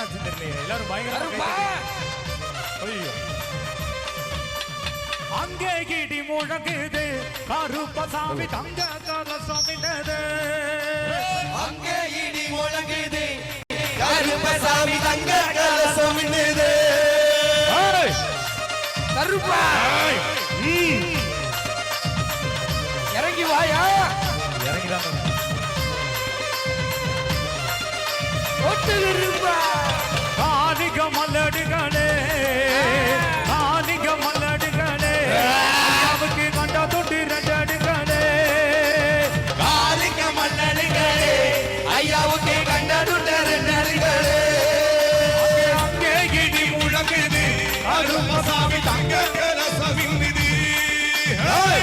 என்னாச்சு தெரியல எல்லாரும் பயங்கர ஐயோ. அங்கே கிடி முழங்குது. கருப்பசாமி தங்க கலசமினது அங்கே இடி முழங்குது. கருப்பசாமி தங்க கலசம் மின்னுது கருப்பா!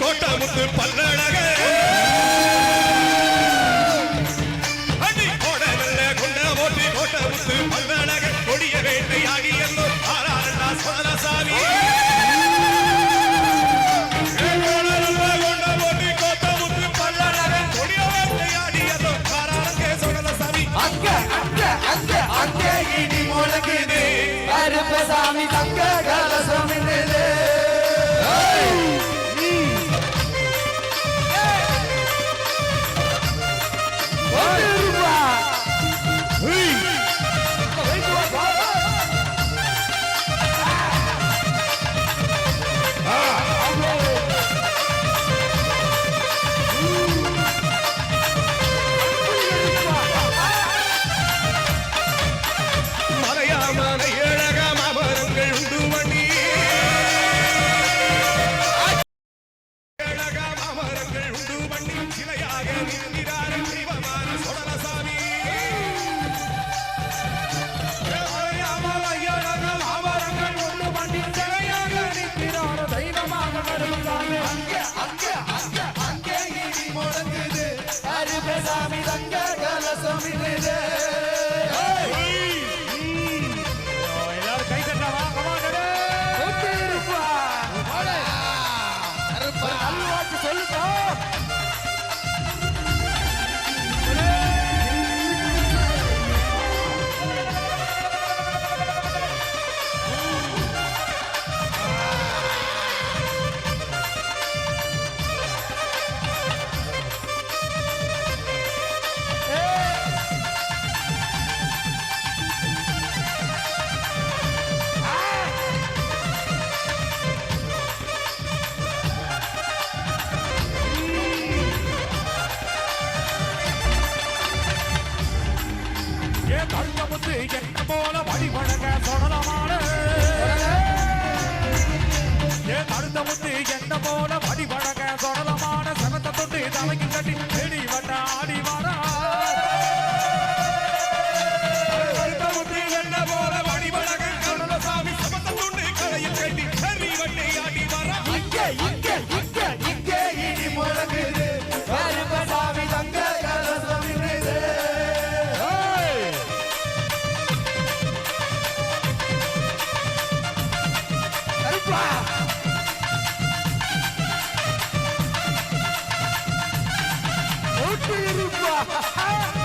கோட்டை முத்து பல்லழக. அடி கொடகல்ல கொண்ட ஓட்டி கோட்டை முத்து பல்லழக. கொடிய வேட்டையாகி எல்லோ ஆறாரண்டா சோழசாமி கொடகல்ல கொண்ட ஓட்டி அங்கே இடி முழங்குது. கருப்பசாமி தங்க Happiness என்ன போல வழிபழக சொடலமான ஏ கருத்த முத்து என்ன போல வழிபழக சொடலமான சனத்தை தொட்டு தலைக்கு கட்டி செடி வட்ட ஆடி 哎呀哎呀